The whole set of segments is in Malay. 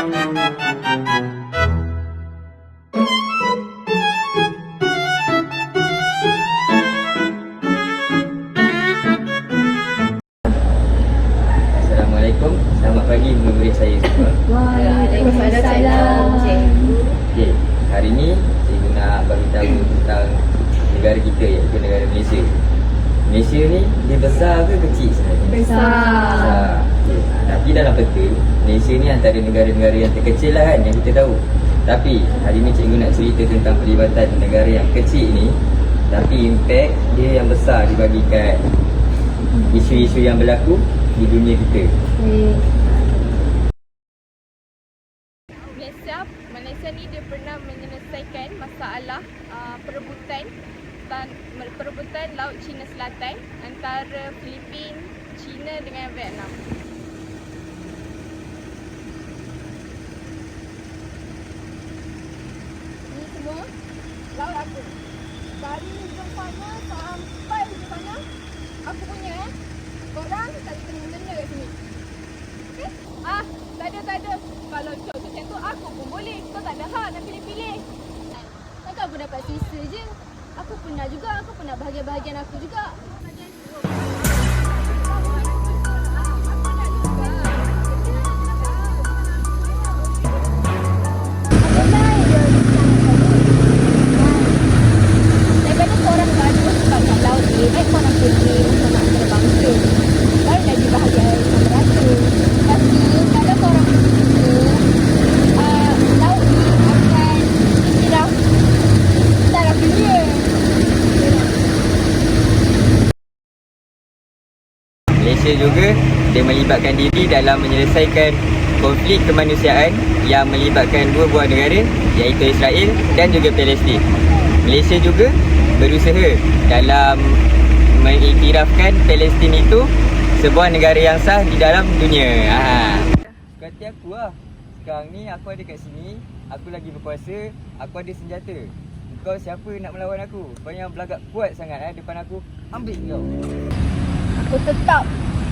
Assalamualaikum. Selamat pagi murid-murid saya semua. Waalaikumsalam. Okey, hari ni saya nak bagi tahu tentang negara kita iaitu negara Malaysia. Malaysia ni dia besar ke kecil sebenarnya? Besar. Okey, tapi dalam peta Malaysia ni antara negara-negara yang terkecil lah kan yang kita tahu. Tapi hari ni cikgu nak cerita tentang pelibatan negara yang kecil ni tapi impact dia yang besar dibagikan isu-isu yang berlaku di dunia kita. Malaysia, Malaysia ni dia pernah menyelesaikan masalah uh, perebutan tan, perebutan Laut Cina Selatan antara Filipin, China dengan Vietnam. Ni semua laut aku. Dari hujung sana sampai hujung sana aku punya eh. Korang tak kena benda kat sini. Eh? Ah, tak ada, tak ada. Kalau cok macam tu, aku pun boleh. Kau tak ada hak nak pilih-pilih. Takkan aku dapat sisa je. Aku pernah juga, aku pernah bahagian-bahagian aku juga. Daripada Malaysia juga dia melibatkan diri dalam menyelesaikan konflik kemanusiaan yang melibatkan dua buah negara iaitu Israel dan juga Palestin. Malaysia juga berusaha dalam mengiktirafkan Palestin itu sebuah negara yang sah di dalam dunia. Ha. Kata aku lah. Sekarang ni aku ada kat sini, aku lagi berkuasa, aku ada senjata. Kau siapa nak melawan aku? Kau yang belagak kuat sangat eh depan aku. Ambil kau. Aku tetap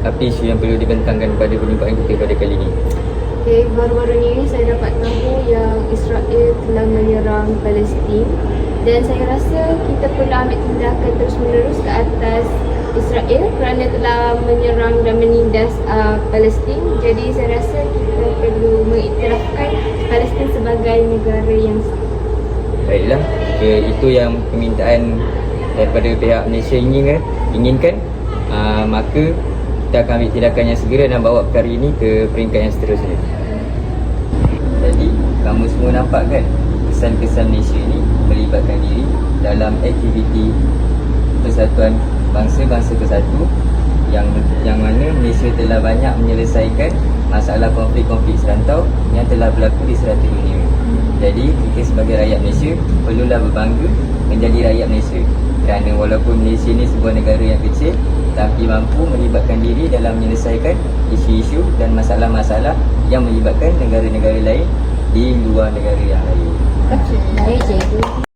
apa isu yang perlu dibentangkan pada perjumpaan kita pada kali ini? Okay, baru-baru ni saya dapat tahu yang Israel telah menyerang Palestin dan saya rasa kita perlu ambil tindakan terus-menerus ke atas Israel kerana telah menyerang dan menindas uh, Palestin. Jadi saya rasa kita perlu mengiktirafkan Palestin sebagai negara yang sah. Baiklah, jika itu yang permintaan daripada pihak Malaysia inginkan, inginkan aa, maka kita akan ambil tindakan yang segera dan bawa perkara ini ke peringkat yang seterusnya. Jadi, kamu semua nampak kan kesan-kesan Malaysia ini melibatkan diri dalam aktiviti Persatuan Bangsa-Bangsa Bersatu yang yang mana Malaysia telah banyak menyelesaikan masalah konflik-konflik serantau yang telah berlaku di serata dunia. Jadi kita sebagai rakyat Malaysia perlulah berbangga menjadi rakyat Malaysia kerana walaupun Malaysia ni sebuah negara yang kecil tapi mampu melibatkan diri dalam menyelesaikan isu-isu dan masalah-masalah yang melibatkan negara-negara lain di luar negara yang lain. Okey, baik cikgu.